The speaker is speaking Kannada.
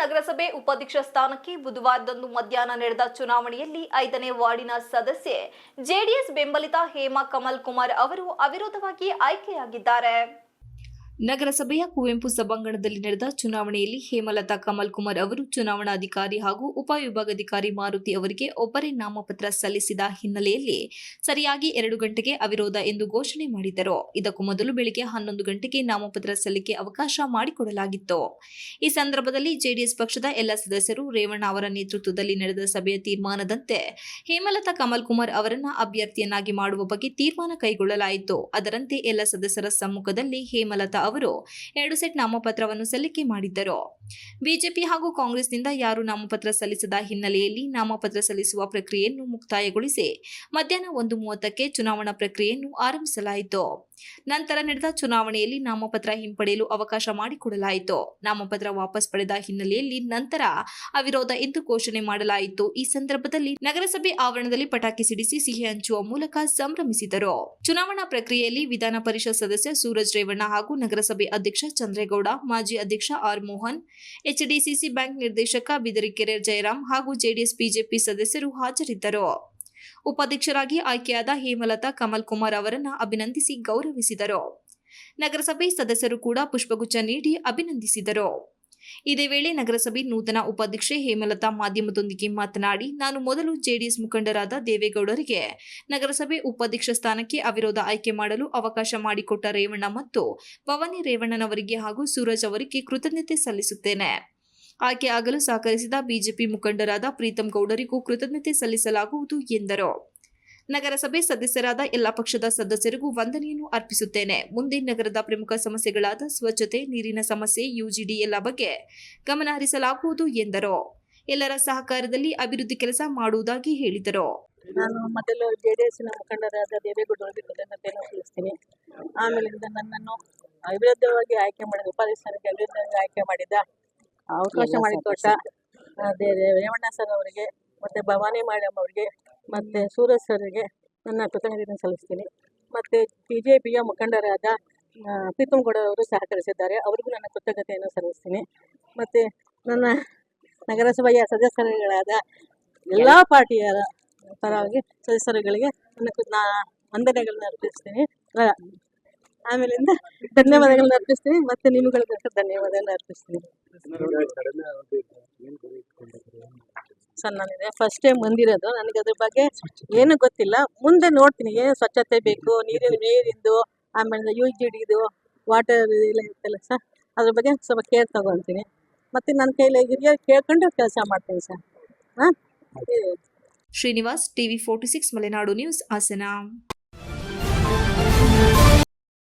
ನಗರಸಭೆ ಉಪಾಧ್ಯಕ್ಷ ಸ್ಥಾನಕ್ಕೆ ಬುಧವಾರದಂದು ಮಧ್ಯಾಹ್ನ ನಡೆದ ಚುನಾವಣೆಯಲ್ಲಿ ಐದನೇ ವಾರ್ಡಿನ ಸದಸ್ಯೆ ಜೆಡಿಎಸ್ ಬೆಂಬಲಿತ ಹೇಮಾ ಕಮಲ್ ಕುಮಾರ್ ಅವರು ಅವಿರೋಧವಾಗಿ ಆಯ್ಕೆಯಾಗಿದ್ದಾರೆ. ನಗರಸಭೆಯ ಕುವೆಂಪು ಸಭಾಂಗಣದಲ್ಲಿ ನಡೆದ ಚುನಾವಣೆಯಲ್ಲಿ ಹೇಮಲತಾ ಕಮಲ್ ಕುಮಾರ್ ಅವರು ಚುನಾವಣಾಧಿಕಾರಿ ಹಾಗೂ ಉಪವಿಭಾಗಾಧಿಕಾರಿ ಮಾರುತಿ ಅವರಿಗೆ ಒಬ್ಬರೇ ನಾಮಪತ್ರ ಸಲ್ಲಿಸಿದ ಹಿನ್ನೆಲೆಯಲ್ಲಿ ಸರಿಯಾಗಿ ಎರಡು ಗಂಟೆಗೆ ಅವಿರೋಧ ಎಂದು ಘೋಷಣೆ ಮಾಡಿದ್ದರು. ಇದಕ್ಕೂ ಮೊದಲು ಬೆಳಿಗ್ಗೆ ಹನ್ನೊಂದು ಗಂಟೆಗೆ ನಾಮಪತ್ರ ಸಲ್ಲಿಕೆ ಅವಕಾಶ ಮಾಡಿಕೊಡಲಾಗಿತ್ತು. ಈ ಸಂದರ್ಭದಲ್ಲಿ ಜೆಡಿಎಸ್ ಪಕ್ಷದ ಎಲ್ಲ ಸದಸ್ಯರು ರೇವಣ್ಣ ಅವರ ನೇತೃತ್ವದಲ್ಲಿ ನಡೆದ ಸಭೆಯ ತೀರ್ಮಾನದಂತೆ ಹೇಮಲತಾ ಕಮಲ್ ಕುಮಾರ್ ಅವರನ್ನ ಅಭ್ಯರ್ಥಿಯನ್ನಾಗಿ ಮಾಡುವ ಬಗ್ಗೆ ತೀರ್ಮಾನ ಕೈಗೊಳ್ಳಲಾಯಿತು. ಅದರಂತೆ ಎಲ್ಲ ಸದಸ್ಯರ ಸಮ್ಮುಖದಲ್ಲಿ ಹೇಮಲತಾ ಅವರು ಎರಡು ಸೆಟ್ ನಾಮಪತ್ರವನ್ನು ಸಲ್ಲಿಕೆ ಮಾಡಿದ್ದರು. ಬಿಜೆಪಿ ಹಾಗೂ ಕಾಂಗ್ರೆಸ್ನಿಂದ ಯಾರು ನಾಮಪತ್ರ ಸಲ್ಲಿಸದ ಹಿನ್ನೆಲೆಯಲ್ಲಿ ನಾಮಪತ್ರ ಸಲ್ಲಿಸುವ ಪ್ರಕ್ರಿಯೆಯನ್ನು ಮುಕ್ತಾಯಗೊಳಿಸಿ ಮಧ್ಯಾಹ್ನ ಒಂದು ಮೂವತ್ತಕ್ಕೆ ಚುನಾವಣಾ ಪ್ರಕ್ರಿಯೆಯನ್ನು ಆರಂಭಿಸಲಾಯಿತು. ನಂತರ ನಡೆದ ಚುನಾವಣೆಯಲ್ಲಿ ನಾಮಪತ್ರ ಹಿಂಪಡೆಯಲು ಅವಕಾಶ ಮಾಡಿಕೊಡಲಾಯಿತು. ನಾಮಪತ್ರ ವಾಪಸ್ ಪಡೆದ ಹಿನ್ನೆಲೆಯಲ್ಲಿ ನಂತರ ಅವಿರೋಧ ಎಂದು ಘೋಷಣೆ ಮಾಡಲಾಯಿತು. ಈ ಸಂದರ್ಭದಲ್ಲಿ ನಗರಸಭೆ ಆವರಣದಲ್ಲಿ ಪಟಾಕಿ ಸಿಡಿಸಿ ಸಿಹಿ ಹಂಚುವ ಮೂಲಕ ಸಂಭ್ರಮಿಸಿದರು. ಚುನಾವಣಾ ಪ್ರಕ್ರಿಯೆಯಲ್ಲಿ ವಿಧಾನ ಪರಿಷತ್ ಸದಸ್ಯ ಸೂರಜ್ ರೇವಣ್ಣ ಹಾಗೂ ನಗರಸಭೆ ಅಧ್ಯಕ್ಷ ಚಂದ್ರೇಗೌಡ, ಮಾಜಿ ಅಧ್ಯಕ್ಷ ಆರ್ ಮೋಹನ್, ಎಚ್ಡಿಸಿಸಿ ಬ್ಯಾಂಕ್ ನಿರ್ದೇಶಕ ಬಿದರಿಕೆರೆ ಜಯರಾಮ್ ಹಾಗೂ ಜೆಡಿಎಸ್ ಬಿಜೆಪಿ ಸದಸ್ಯರು ಹಾಜರಿದ್ದರು. ಉಪಾಧ್ಯಕ್ಷರಾಗಿ ಆಯ್ಕೆಯಾದ ಹೇಮಲತಾ ಕಮಲ್ ಕುಮಾರ್ ಅವರನ್ನು ಅಭಿನಂದಿಸಿ ಗೌರವಿಸಿದರು. ನಗರಸಭೆ ಸದಸ್ಯರು ಕೂಡ ಪುಷ್ಪಗುಚ್ಛ ನೀಡಿ ಅಭಿನಂದಿಸಿದರು. ಇದೇ ವೇಳೆ ನಗರಸಭೆ ನೂತನ ಉಪಾಧ್ಯಕ್ಷೆ ಹೇಮಲತಾ ಮಾಧ್ಯಮದೊಂದಿಗೆ ಮಾತನಾಡಿ, ನಾನು ಮೊದಲು ಜೆಡಿಎಸ್ ಮುಖಂಡರಾದ ದೇವೇಗೌಡರಿಗೆ ನಗರಸಭೆ ಉಪಾಧ್ಯಕ್ಷ ಸ್ಥಾನಕ್ಕೆ ಅವಿರೋಧ ಆಯ್ಕೆ ಮಾಡಲು ಅವಕಾಶ ಮಾಡಿಕೊಟ್ಟ ರೇವಣ್ಣ ಮತ್ತು ಭವಾನಿ ರೇವಣ್ಣನವರಿಗೆ ಹಾಗೂ ಸೂರಜ್ ಅವರಿಗೆ ಕೃತಜ್ಞತೆ ಸಲ್ಲಿಸುತ್ತೇನೆ. ಆಯ್ಕೆ ಆಗಲು ಸಹಕರಿಸಿದ ಬಿಜೆಪಿ ಮುಖಂಡರಾದ ಪ್ರೀತಂ ಗೌಡರಿಗೂ ಕೃತಜ್ಞತೆ ಸಲ್ಲಿಸಲಾಗುವುದು ಎಂದರು. ನಗರಸಭೆ ಸದಸ್ಯರಾದ ಎಲ್ಲ ಪಕ್ಷದ ಸದಸ್ಯರಿಗೂ ವಂದನೆಯನ್ನು ಅರ್ಪಿಸುತ್ತೇನೆ. ಮುಂದೆ ನಗರದ ಪ್ರಮುಖ ಸಮಸ್ಯೆಗಳಾದ ಸ್ವಚ್ಛತೆ, ನೀರಿನ ಸಮಸ್ಯೆ, ಯುಜಿಡಿ ಎಲ್ಲ ಬಗ್ಗೆ ಗಮನ ಹರಿಸಲಾಗುವುದು ಎಂದರು. ಎಲ್ಲರ ಸಹಕಾರದಲ್ಲಿ ಅಭಿವೃದ್ಧಿ ಕೆಲಸ ಮಾಡುವುದಾಗಿ ಹೇಳಿದರು. ನಾನು ಮೊದಲು ಜೆ ಡಿ ಮುಖಂಡರಾದ ದೇವೇಗೌಡ ಸಲ್ಲಿಸ್ತೀನಿ. ಆಮೇಲಿಂದ ನನ್ನನ್ನು ಆಯ್ಕೆ ಮಾಡಿದ ಉಪಾಧ್ಯಕ್ಷರಿಗೆ ಆಯ್ಕೆ ಮಾಡಿದ, ಅವಕಾಶ ಮಾಡಿಕೊಟ್ಟ ರೇವಣ್ಣ ಸರ್ ಅವರಿಗೆ, ಮತ್ತು ಭವಾನಿ ಮೇಡಮ್ ಅವರಿಗೆ ಮತ್ತು ಸೂರಜ್ ಸರ್ಗೆ ನನ್ನ ಕೃತಜ್ಞತೆಯನ್ನು ಸಲ್ಲಿಸ್ತೀನಿ. ಮತ್ತು ಬಿ ಜೆ ಪಿಯ ಮುಖಂಡರಾದ ಪ್ರೀತಮ್ ಗೌಡ ಅವರು ಸಹಕರಿಸಿದ್ದಾರೆ. ಅವರಿಗೂ ನನ್ನ ಕೃತಜ್ಞತೆಯನ್ನು ಸಲ್ಲಿಸ್ತೀನಿ. ಮತ್ತು ನನ್ನ ನಗರಸಭೆಯ ಸದಸ್ಯರುಗಳಾದ ಎಲ್ಲ ಪಾರ್ಟಿಯ ಪರವಾಗಿ ಸದಸ್ಯರುಗಳಿಗೆ ನನ್ನ ಕೃ- ನಾ, ವಂದನೆಗಳನ್ನ ಅರ್ಪಿಸ್ತೀನಿ. ಆಮೇಲಿಂದ ಧನ್ಯವಾದಗಳನ್ನ ಅರ್ಪಿಸ್ತೀನಿ. ಮತ್ತು ನಿಮ್ಗಳಿಗೆ ಧನ್ಯವಾದಗಳನ್ನ ಅರ್ಪಿಸ್ತೀನಿ. ಸರ್ ನನಗೆ ಫಸ್ಟ್ ಟೈಮ್ ಬಂದಿರೋದು. ನನಗೆ ಅದ್ರ ಬಗ್ಗೆ ಏನು ಗೊತ್ತಿಲ್ಲ. ಮುಂದೆ ನೋಡ್ತೀನಿ ಏನು ಸ್ವಚ್ಛತೆ ಬೇಕು, ನೀರಿನ ನೀರಿಂದು ಆಮೇಲೆ ಯು ಹಿಡಿದು ವಾಟರ್ ಎಲ್ಲ ಇರುತ್ತಲ್ಲ ಸರ್, ಅದ್ರ ಬಗ್ಗೆ ಸ್ವಲ್ಪ ಕೇರ್ ತಗೊಳ್ತೀನಿ. ಮತ್ತು ನನ್ನ ಕೈಲಿ ಹಿರಿಯರು ಕೇಳ್ಕೊಂಡು ಕೆಲಸ ಮಾಡ್ತೀನಿ ಸರ್. ಹಾಂ? Srinivas, TV forty six, Malenadu news, Hassan.